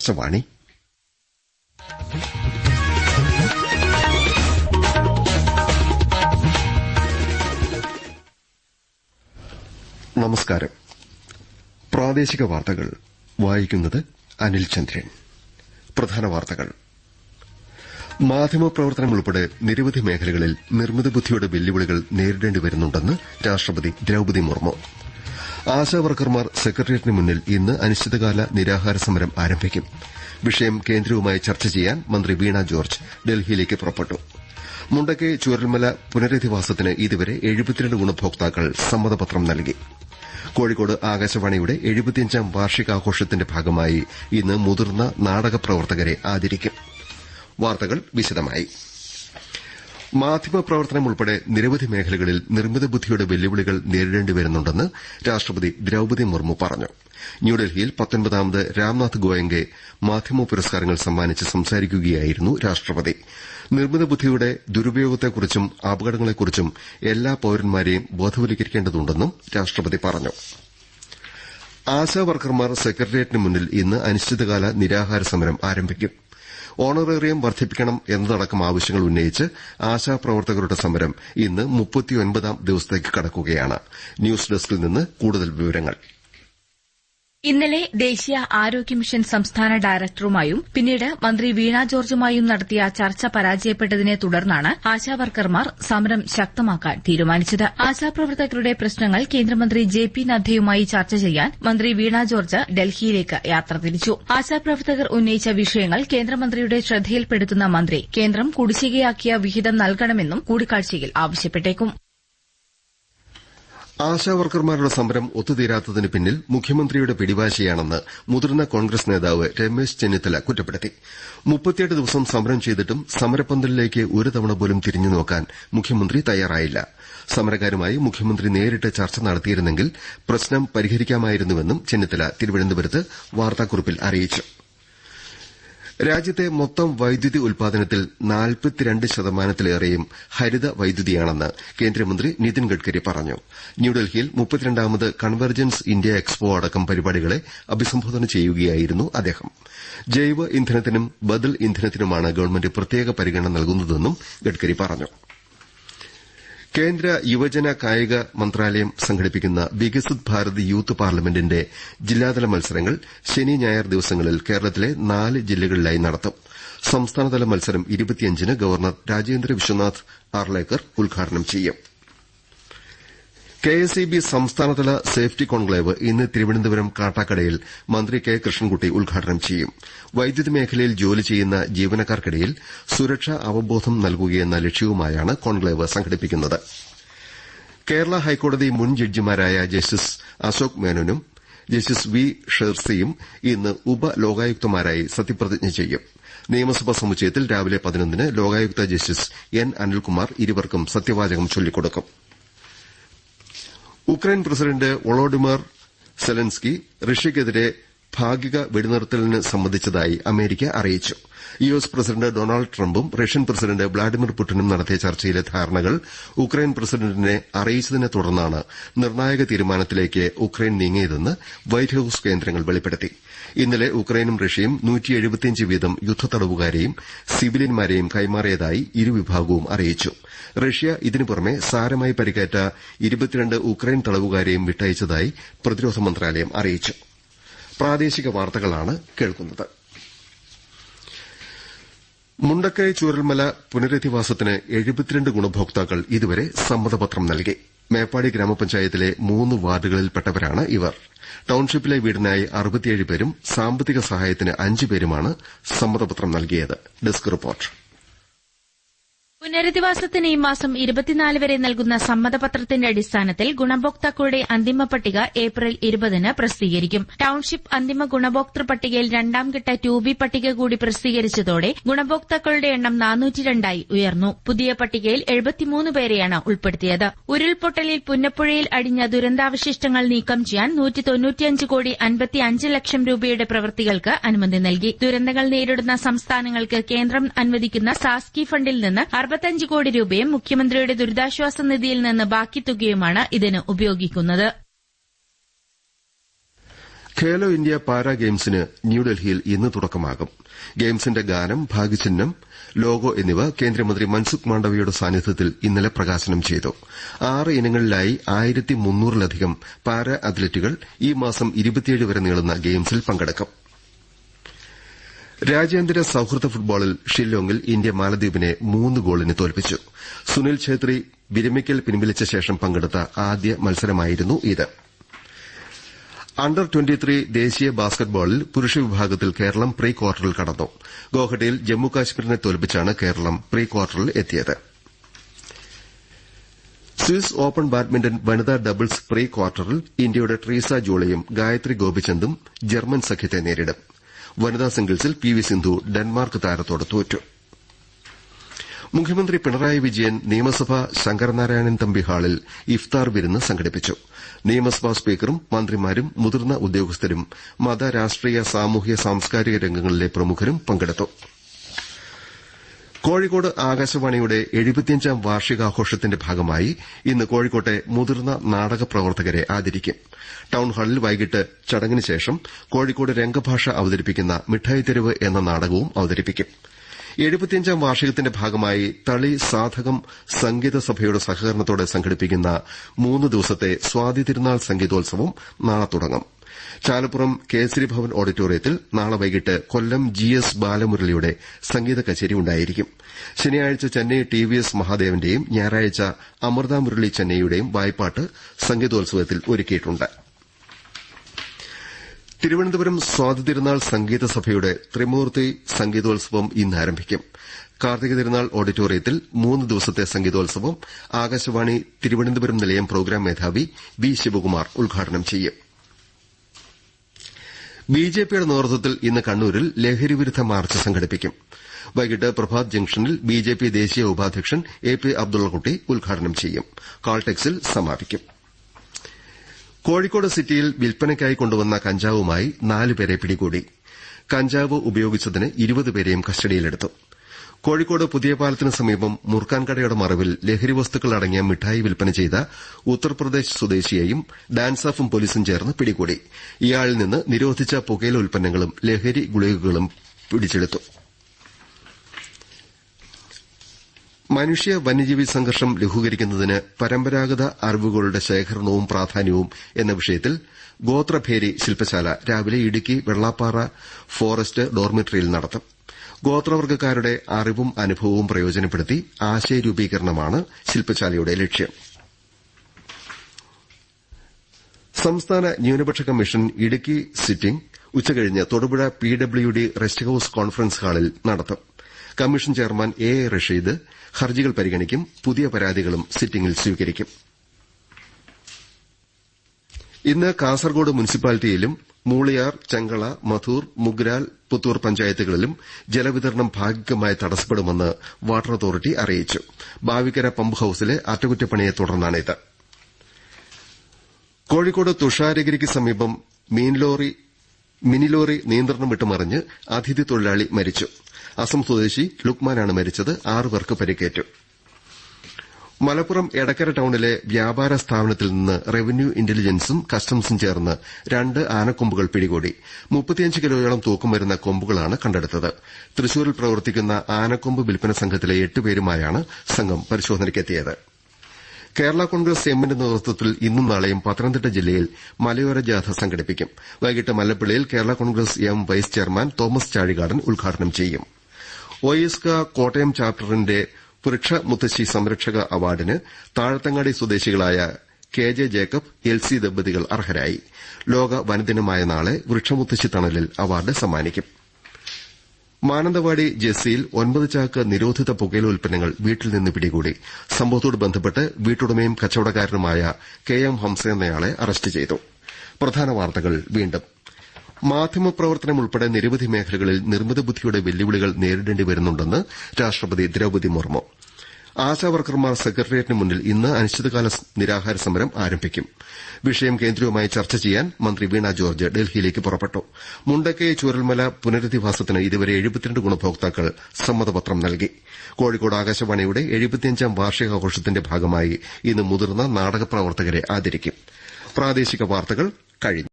ആകാശവാണി നമസ്കാരം. പ്രാദേശിക വാർത്തകൾ. വായിക്കുന്നത് അനിൽ ചന്ദ്രൻ. പ്രധാന വാർത്തകൾ. മാധ്യമപ്രവർത്തനം ഉൾപ്പെടെ നിരവധി മേഖലകളിൽ നിർമ്മിത ബുദ്ധിയുടെ വെല്ലുവിളികൾ നേരിടേണ്ടി വരുന്നുണ്ടെന്ന് രാഷ്ട്രപതി ദ്രൌപതി മുർമു. ആശാവർക്കർമാർ സെക്രട്ടേറിയറ്റിന് മുന്നിൽ ഇന്ന് അനിശ്ചിതകാല നിരാഹാര സമരം ആരംഭിക്കും. വിഷയം കേന്ദ്രവുമായി ചർച്ച ചെയ്യാൻ മന്ത്രി വീണ ജോർജ് ഡൽഹിയിലേക്ക് പുറപ്പെട്ടു. മുണ്ടക്കെ ചൂരൽമല പുനരധിവാസത്തിന് ഇതുവരെ എഴുപത്തിരണ്ട് ഗുണഭോക്താക്കൾ സമ്മതപത്രം നൽകി. കോഴിക്കോട് ആകാശവാണിയുടെ എഴുപത്തിയഞ്ചാം വാർഷികാഘോഷത്തിന്റെ ഭാഗമായി ഇന്ന് മുതിർന്ന നാടക പ്രവർത്തകരെ ആദരിക്കും. വാർത്തകൾ വിശദമായി. മാധ്യമപ്രവർത്തനം ഉൾപ്പെടെ നിരവധി മേഖലകളിൽ നിർമ്മിത ബുദ്ധിയുടെ വെല്ലുവിളികൾ നേരിടേണ്ടി വരുന്നുണ്ടെന്ന് രാഷ്ട്രപതി ദ്രൌപതി മുർമു പറഞ്ഞു. ന്യൂഡൽഹിയിൽ പത്തൊൻപതാമത് രാംനാഥ് ഗോയങ്കെ മാധ്യമ പുരസ്കാരങ്ങൾ സമ്മാനിച്ച് സംസാരിക്കുകയായിരുന്നു രാഷ്ട്രപതി. നിർമ്മിത ബുദ്ധിയുടെ ദുരുപയോഗത്തെക്കുറിച്ചും അപകടങ്ങളെക്കുറിച്ചും എല്ലാ പൌരന്മാരെയും ബോധവൽക്കരിക്കേണ്ടതുണ്ടെന്നും രാഷ്ട്രപതി പറഞ്ഞു. ആശാവർക്കർമാർ സെക്രട്ടേറിയറ്റിന് മുന്നിൽ ഇന്ന് അനിശ്ചിതകാല നിരാഹാര സമരം ആരംഭിക്കും. ഓണറേറിയം വർദ്ധിപ്പിക്കണം എന്നതടക്കം ആവശ്യങ്ങൾ ഉന്നയിച്ച് ആശാപ്രവർത്തകരുടെ സമരം ഇന്ന് മുപ്പത്തിയൊൻപതാം ദിവസത്തേക്ക് കടക്കുകയാണ്. ന്യൂസ് ഡെസ്കിൽ നിന്ന് കൂടുതൽ വിവരങ്ങൾ. ഇന്നലെ ദേശീയ ആരോഗ്യ മിഷൻ സംസ്ഥാന ഡയറക്ടറുമായും പിന്നീട് മന്ത്രി വീണ ജോർജുമായും നടത്തിയ ചർച്ച പരാജയപ്പെട്ടതിനെ തുടർന്നാണ് ആശാവർക്കർമാർ സമരം ശക്തമാക്കാൻ തീരുമാനിച്ചത്. ആശാപ്രവർത്തകരുടെ പ്രശ്നങ്ങൾ കേന്ദ്രമന്ത്രി ജെ പി നദ്ദയുമായി ചർച്ച ചെയ്യാൻ മന്ത്രി വീണ ജോർജ് ഡൽഹിയിലേക്ക് യാത്ര തിരിച്ചു. ആശാപ്രവർത്തകർ ഉന്നയിച്ച വിഷയങ്ങൾ കേന്ദ്രമന്ത്രിയുടെ ശ്രദ്ധയിൽപ്പെടുത്തുന്ന മന്ത്രി കേന്ദ്രം കുടിശ്ശികയാക്കിയ വിഹിതം നൽകണമെന്നും കൂടിക്കാഴ്ചയിൽ ആവശ്യപ്പെട്ടേക്കും. ആശാവർക്കർമാരുടെ സമരം ഒത്തുതീരാത്തതിന് പിന്നിൽ മുഖ്യമന്ത്രിയുടെ പിടിവാശിയാണെന്ന് മുതിർന്ന കോൺഗ്രസ് നേതാവ് രമേശ് ചെന്നിത്തല കുറ്റപ്പെടുത്തി. മുപ്പത്തിയെട്ട് ദിവസം സമരം ചെയ്തിട്ടും സമരപ്പന്തലിലേക്ക് ഒരു തവണ പോലും തിരിഞ്ഞു നോക്കാൻ മുഖ്യമന്ത്രി തയ്യാറായില്ല. സമരക്കാരുമായി മുഖ്യമന്ത്രി നേരിട്ട് ചർച്ച നടത്തിയിരുന്നെങ്കിൽ പ്രശ്നം പരിഹരിക്കാമായിരുന്നുവെന്നും ചെന്നിത്തല തിരുവനന്തപുരത്ത് വാർത്താക്കുറിപ്പിൽ അറിയിച്ചു. രാജ്യത്തെ മൊത്തം വൈദ്യുതി ഉൽപാദനത്തിൽ നാൽപ്പത്തിരണ്ട് ശതമാനത്തിലേറെയും ഹരിത വൈദ്യുതിയാണെന്ന് കേന്ദ്രമന്ത്രി നിതിൻ ഗഡ്കരി പറഞ്ഞു. ന്യൂഡൽഹിയിൽ മുപ്പത്തിരണ്ടാമത് കൺവെർജൻസ് ഇന്ത്യ എക്സ്പോ അടക്കം പരിപാടികളെ അഭിസംബോധന ചെയ്യുകയായിരുന്നു അദ്ദേഹം. ജൈവ ഇന്ധനത്തിനും ബദൽ ഇന്ധനത്തിനുമാണ് ഗവൺമെന്റ് പ്രത്യേക പരിഗണന നൽകുന്നതെന്നും ഗഡ്കരി പറഞ്ഞു. കേന്ദ്ര യുവജന കായിക മന്ത്രാലയം സംഘടിപ്പിക്കുന്ന വികസിത് ഭാരത് യൂത്ത് പാർലമെന്റിന്റെ ജില്ലാതല മത്സരങ്ങൾ ശനി ഞായർ ദിവസങ്ങളിൽ കേരളത്തിലെ നാല് ജില്ലകളിലായി നടത്തും. സംസ്ഥാനതല മത്സരം ഗവർണർ രാജേന്ദ്ര വിശ്വനാഥ് ആർലേക്കർ ഉദ്ഘാടനം ചെയ്യും. കെഎസ്ഇബി സംസ്ഥാനതല സേഫ്റ്റി കോൺക്ലേവ് ഇന്ന് തിരുവനന്തപുരം കാട്ടാക്കടയിൽ മന്ത്രി കെ കൃഷ്ണൻകുട്ടി ഉദ്ഘാടനം ചെയ്യും. വൈദ്യുതി മേഖലയിൽ ജോലി ചെയ്യുന്ന ജീവനക്കാർക്കിടയിൽ സുരക്ഷാ അവബോധം നൽകുകയെന്ന ലക്ഷ്യവുമായാണ് കോൺക്ലേവ് സംഘടിപ്പിക്കുന്നത്. കേരള ഹൈക്കോടതി മുൻ ജഡ്ജിമാരായ ജസ്റ്റിസ് അശോക് മേനോനും ജസ്റ്റിസ് വി ഷേർസിയും ഇന്ന് ഉപലോകായുക്തമാരായി സത്യപ്രതിജ്ഞ ചെയ്യും. നിയമസഭാ സമുച്ചയത്തിൽ രാവിലെ പതിനൊന്നിന് ലോകായുക്ത ജസ്റ്റിസ് എൻ അനിൽകുമാർ ഇരുവർക്കും സത്യവാചകം ചൊല്ലിക്കൊടുക്കും. ഉക്രൈൻ പ്രസിഡന്റ് വളോഡിമർ സെലൻസ്കി റഷ്യയ്ക്കെതിരെ ഭാഗിക വെടിനിർത്തലിന് സമ്മതിച്ചതായി അമേരിക്ക അറിയിച്ചു. യു എസ് പ്രസിഡന്റ് ഡൊണാൾഡ് ട്രംപും റഷ്യൻ പ്രസിഡന്റ് വ്ളാഡിമിർ പുടിനും നടത്തിയ ചർച്ചയിലെ ധാരണകൾ ഉക്രൈൻ പ്രസിഡന്റിനെ അറിയിച്ചതിനെ തുടർന്നാണ് നിർണായക തീരുമാനത്തിലേക്ക് ഉക്രൈൻ നീങ്ങിയതെന്ന് വൈറ്റ് ഹൌസ് കേന്ദ്രങ്ങൾ വെളിപ്പെടുത്തി. ഇന്നലെ ഉക്രൈനും റഷ്യയും വീതം യുദ്ധത്തടവുകാരെയും സിവിലിയന്മാരെയും കൈമാറിയതായി ഇരുവിഭാഗവും അറിയിച്ചു. റഷ്യ ഇതിനു പുറമെ സാരമായി പരിക്കേറ്റ ഉക്രൈൻ തടവുകാരെയും വിട്ടയച്ചതായി പ്രതിരോധ മന്ത്രാലയം അറിയിച്ചു. പ്രാദേശിക വാർത്തകളാണ് കേൾക്കുന്നത്. മുണ്ടക്കൈ ചൂരൽമല പുനരധിവാസത്തിന് എഴുപത്തിരണ്ട് ഗുണഭോക്താക്കൾ ഇതുവരെ സമ്മതപത്രം നൽകി. മേപ്പാടി ഗ്രാമപഞ്ചായത്തിലെ മൂന്ന് വാർഡുകളിൽപ്പെട്ടവരാണ് ഇവർ. ടൌൺഷിപ്പിലെ വീടിനായി അറുപത്തിയേഴ് പേരും സാമ്പത്തിക സഹായത്തിന് അഞ്ച് പേരുമാണ് സമ്മതപത്രം നൽകിയത്. Desk report. പുനരധിവാസത്തിന് ഈ മാസം ഇരുപത്തിനാല് വരെ നൽകുന്ന സമ്മതപത്രത്തിന്റെ അടിസ്ഥാനത്തിൽ ഗുണഭോക്താക്കളുടെ അന്തിമ പട്ടിക ഏപ്രിൽ ഇരുപതിന് പ്രസിദ്ധീകരിക്കും. ടൌൺഷിപ്പ് അന്തിമ ഗുണഭോക്തൃ പട്ടികയിൽ രണ്ടാംഘട്ട ടു ബി പട്ടിക കൂടി പ്രസിദ്ധീകരിച്ചതോടെ ഗുണഭോക്താക്കളുടെ എണ്ണം നാനൂറ്റിരണ്ടായി ഉയർന്നു. പുതിയ പട്ടികയിൽ എഴുപത്തിമൂന്ന് പേരെയാണ് ഉൾപ്പെടുത്തിയത്. ഉരുൾപൊട്ടലിൽ പുന്നപ്പുഴയിൽ അടിഞ്ഞ ദുരന്താവശിഷ്ടങ്ങൾ നീക്കം ചെയ്യാൻ നൂറ്റി തൊണ്ണൂറ്റിയഞ്ച് കോടി അൻപത്തി അഞ്ച് ലക്ഷം രൂപയുടെ പ്രവൃത്തികൾക്ക് അനുമതി നൽകി. ദുരന്തങ്ങൾ നേരിടുന്ന സംസ്ഥാനങ്ങൾക്ക് കേന്ദ്രം അനുവദിക്കുന്ന സാസ്കി ഫണ്ടിൽ നിന്ന് അറുപത്തഞ്ച് കോടി രൂപയും മുഖ്യമന്ത്രിയുടെ ദുരിതാശ്വാസ നിധിയിൽ നിന്ന് ബാക്കി തുകയുമാണ് ഇതിന് ഉപയോഗിക്കുന്നത്. ഖേലോ ഇന്ത്യ പാരാ ഗെയിംസിന് ന്യൂഡൽഹിയിൽ ഇന്ന് തുടക്കമാകും. ഗെയിംസിന്റെ ഗാനം ഭാഗ്യചിഹ്നം ലോഗോ എന്നിവ കേന്ദ്രമന്ത്രി മൻസുഖ് മാണ്ഡവ്യയുടെ സാന്നിധ്യത്തിൽ ഇന്നലെ പ്രകാശനം ചെയ്തു. ആറ് ഇനങ്ങളിലായി ആയിരത്തി മുന്നൂറിലധികം പാരാ അത്ലറ്റുകൾ ഈ മാസം വരെ നീളുന്ന ഗെയിംസിൽ പങ്കെടുക്കും. രാജ്യാന്തര സൌഹൃദ ഫുട്ബോളിൽ ഷില്ലോങ്ങിൽ ഇന്ത്യ മാലദ്വീപിനെ മൂന്ന് ഗോളിന് തോൽപ്പിച്ചു. സുനിൽ ഛേത്രി വിരമിക്കൽ പിൻവലിച്ച ശേഷം പങ്കെടുത്ത ആദ്യ മത്സരമായിരുന്നു ഇത്. അണ്ടർ ദേശീയ ബാസ്കറ്റ്ബോളിൽ പുരുഷ വിഭാഗത്തിൽ കേരളം പ്രീ ക്വാർട്ടറിൽ കടന്നു. ഗോഹട്ടിയിൽ ജമ്മു കാശ്മീരിനെ തോൽപ്പിച്ചാണ് കേരളം പ്രീ ക്വാർട്ടറിൽ എത്തിയത്. സ്വിസ് ഓപ്പൺ ബാഡ്മിന്റൺ വനിതാ ഡബിൾസ് പ്രീ ക്വാർട്ടറിൽ ഇന്ത്യയുടെ ട്രീസ ജോളിയും ഗായത്രി ഗോപിചന്ദും ജർമ്മൻ സഖ്യത്തെ നേരിടും. വനിതാ സിംഗിൾസിൽ പി വി സിന്ധു ഡെൻമാർക്ക് താരത്തോട് തോറ്റു. മുഖ്യമന്ത്രി പിണറായി വിജയൻ നിയമസഭാ ശങ്കരനാരായണൻ തമ്പി ഹാളിൽ ഇഫ്താർ വിരുന്ന് സംഘടിപ്പിച്ചു. നിയമസഭാ സ്പീക്കറും മന്ത്രിമാരും മുതിർന്ന ഉദ്യോഗസ്ഥരും മത രാഷ്ട്രീയ സാമൂഹ്യ സാംസ്കാരിക രംഗങ്ങളിലെ പ്രമുഖരും പങ്കെടുത്തു. കോഴിക്കോട് ആകാശവാണിയുടെ എഴുപത്തിയഞ്ചാം വാർഷികാഘോഷത്തിന്റെ ഭാഗമായി ഇന്ന് കോഴിക്കോട്ടെ മുതിർന്ന നാടക പ്രവർത്തകരെ ആദരിക്കും. ടൌൺഹാളിൽ വൈകിട്ട് ചടങ്ങിന് ശേഷം കോഴിക്കോട് രംഗഭാഷ അവതരിപ്പിക്കുന്ന മിഠായി തെരുവ് എന്ന നാടകവും അവതരിപ്പിക്കും. എഴുപത്തിയഞ്ചാം വാർഷികത്തിന്റെ ഭാഗമായി തളി സാധകം സംഗീത സഭയുടെ സഹകരണത്തോടെ സംഘടിപ്പിക്കുന്ന മൂന്ന് ദിവസത്തെ സ്വാതി തിരുനാൾ സംഗീതോത്സവം നാളെ തുടങ്ങും. ചാലപ്പുറം കേസരി ഭവൻ ഓഡിറ്റോറിയത്തിൽ നാളെ വൈകിട്ട് കൊല്ലം ജി എസ് ബാലമുരളിയുടെ സംഗീത കച്ചേരി ഉണ്ടായിരിക്കും. ശനിയാഴ്ച ചെന്നൈ ടി വി എസ് മഹാദേവന്റെയും ഞായറാഴ്ച അമൃത മുരളി ചെന്നൈയുടെയും വായ്പാട്ട് സംഗീതോത്സവത്തിൽ ഒരുക്കിയിട്ടുണ്ട്. തിരുവനന്തപുരം സ്വാതി തിരുനാൾ സംഗീത സഭയുടെ ത്രിമൂർത്തി സംഗീതോത്സവം ഇന്ന് ആരംഭിക്കും. കാർത്തിക തിരുനാൾ ഓഡിറ്റോറിയത്തിൽ മൂന്ന് ദിവസത്തെ സംഗീതോത്സവം ആകാശവാണി തിരുവനന്തപുരം നിലയം പ്രോഗ്രാം മേധാവി വി ശിവകുമാർ ഉദ്ഘാടനം ചെയ്യും. ബിജെപിയുടെ നേതൃത്വത്തിൽ ഇന്ന് കണ്ണൂരിൽ ലഹരിവിരുദ്ധ മാർച്ച് സംഘടിപ്പിക്കും. വൈകിട്ട് പ്രഭാത് ജംഗ്ഷനിൽ ബിജെപി ദേശീയ ഉപാധ്യക്ഷൻ എ പി അബ്ദുള്ളക്കുട്ടി ഉദ്ഘാടനം ചെയ്യും. കാൾടെക്സിൽ സമാപിക്കും. കോഴിക്കോട് സിറ്റിയിൽ വിൽപ്പനയ്ക്കായി കൊണ്ടുവന്ന കഞ്ചാവുമായി നാലുപേരെ പിടികൂടി. കഞ്ചാവ് ഉപയോഗിച്ചതിന് ഇരുപതുപേരെയും കസ്റ്റഡിയിലെടുത്തു. കോഴിക്കോട് പുതിയ പാലത്തിന് സമീപം മുർക്കാൻകടയുടെ മറവിൽ ലഹരി വസ്തുക്കൾ അടങ്ങിയ മിഠായി വിൽപ്പന ചെയ്ത ഉത്തർപ്രദേശ് സ്വദേശിയെയും ഡാൻസാഫും പോലീസും ചേർന്ന് പിടികൂടി. ഇയാളിൽ നിന്ന് നിരോധിച്ച പുകയില ഉൽപ്പന്നങ്ങളും ലഹരി ഗുളികകളും പിടിച്ചെടുത്തു. മനുഷ്യ വന്യജീവി സംഘർഷം ലഘൂകരിക്കുന്നതിന് പരമ്പരാഗത അറിവുകളുടെ ശേഖരണവും പ്രാധാന്യവും എന്ന വിഷയത്തിൽ ഗോത്രഭേരി ശില്പശാല രാവിലെ ഇടുക്കി വെള്ളാപ്പാറ ഫോറസ്റ്റ് ഡോർമിറ്ററിയിൽ നടത്തും. ഗോത്രവർഗക്കാരുടെ അറിവും അനുഭവവും പ്രയോജനപ്പെടുത്തി ആശയരൂപീകരണമാണ് ശില്പശാലയുടെ ലക്ഷ്യം. സംസ്ഥാന ന്യൂനപക്ഷ കമ്മീഷൻ ഇടുക്കി സിറ്റിംഗ് ഉച്ചകഴിഞ്ഞ് Thodupuzha P W D rest house conference ഹാളിൽ നടത്തും. Commission chairman A A Rasheed ഹർജികൾ പരിഗണിക്കും പുതിയ പരാതികളും സിറ്റിംഗിൽ സ്വീകരിക്കും. ഇന്ന് കാസർഗോഡ് മുനിസിപ്പാലിറ്റിയിലും മൂളിയാർ ചെങ്കള മധൂർ മുഗ്രാൽ പുത്തൂർ പഞ്ചായത്തുകളിലും ജലവിതരണം ഭാഗികമായി തടസ്സപ്പെടുമെന്ന് വാട്ടർ അതോറിറ്റി അറിയിച്ചു. ബാവിക്കര പമ്പ് ഹൌസിലെ അറ്റകുറ്റപ്പണിയെ തുടർന്നാണിത്. കോഴിക്കോട് തുഷാരഗിരിക്ക് സമീപം മിനിലോറി നിയന്ത്രണം വിട്ടുമറിഞ്ഞ് അതിഥി തൊഴിലാളി മരിച്ചു. അസം സ്വദേശി ലുക്മാനാണ് മരിച്ചത്. ആറുപേർക്ക് പരിക്കേറ്റു. മലപ്പുറം എടക്കര ടൌണിലെ വ്യാപാര സ്ഥാപനത്തിൽ നിന്ന് റവന്യൂ ഇന്റലിജൻസും കസ്റ്റംസും ചേർന്ന് രണ്ട് ആനക്കൊമ്പുകൾ പിടികൂടി. മുപ്പത്തിയഞ്ച് കിലോയോളം തൂക്കം വരുന്ന കൊമ്പുകളാണ് കണ്ടെടുത്തത്. തൃശൂരിൽ പ്രവർത്തിക്കുന്ന ആനക്കൊമ്പ് വിൽപ്പന സംഘത്തിലെ എട്ടുപേരുമായാണ് സംഘം പരിശോധനയ്ക്കെത്തിയത്. കേരള കോൺഗ്രസ് എമ്മിന്റെ നേതൃത്വത്തിൽ ഇന്നും നാളെയും പത്തനംതിട്ട ജില്ലയിൽ മലയോര ജാഥ സംഘടിപ്പിക്കും. വൈകിട്ട് മല്ലപ്പള്ളിയിൽ Kerala Congress M vice chairman Thomas Chazhikadan ഉദ്ഘാടനം ചെയ്യും. ഒയിസ്ക കോട്ടയം ചാപ്റ്ററിന്റെ വൃക്ഷ മുത്തശ്ശി സംരക്ഷക അവാർഡിന് താഴത്തങ്ങാടി സ്വദേശികളായ K J Jacob L C ദമ്പതികൾ അർഹരായി. ലോക വനദിനമായ നാളെ വൃക്ഷമുത്തശ്ശി തണലിൽ അവാർഡ് സമ്മാനിക്കും. മാനന്തവാടി ജെസ്സിയിൽ ഒൻപത് ചാക്ക് നിരോധിത പുകയില ഉൽപ്പന്നങ്ങൾ വീട്ടിൽ നിന്ന് പിടികൂടി. സംഭവത്തോട് ബന്ധപ്പെട്ട് വീട്ടുടമയും കച്ചവടക്കാരനുമായ കെ എം ഹംസ എന്നയാളെ അറസ്റ്റ് ചെയ്തു. പ്രധാന വാർത്തകൾ വീണ്ടും മാധ്യമപ്രവർത്തനം ഉൾപ്പെടെ നിരവധി മേഖലകളിൽ നിർമ്മിത ബുദ്ധിയുടെ വെല്ലുവിളികൾ നേരിടേണ്ടി വരുന്നുണ്ടെന്ന് രാഷ്ട്രപതി ദ്രൌപതി മുർമു. ആശാവർക്കർമാർ സെക്രട്ടേറിയറ്റിന് മുന്നിൽ ഇന്ന് അനിശ്ചിതകാല നിരാഹാര സമരം ആരംഭിക്കും. വിഷയം കേന്ദ്രവുമായി ചർച്ച ചെയ്യാൻ മന്ത്രി വീണ ജോർജ് ഡൽഹിയിലേക്ക് പുറപ്പെട്ടു. മുണ്ടക്കൈ ചൂരൽമല പുനരധിവാസത്തിന് ഇതുവരെ ഗുണഭോക്താക്കൾ സമ്മതപത്രം നൽകി. കോഴിക്കോട് ആകാശവാണിയുടെ എഴുപത്തിയഞ്ചാം വാർഷികാഘോഷത്തിന്റെ ഭാഗമായി ഇന്ന് മുതിർന്ന നാടക പ്രവർത്തകരെ ആദരിക്കും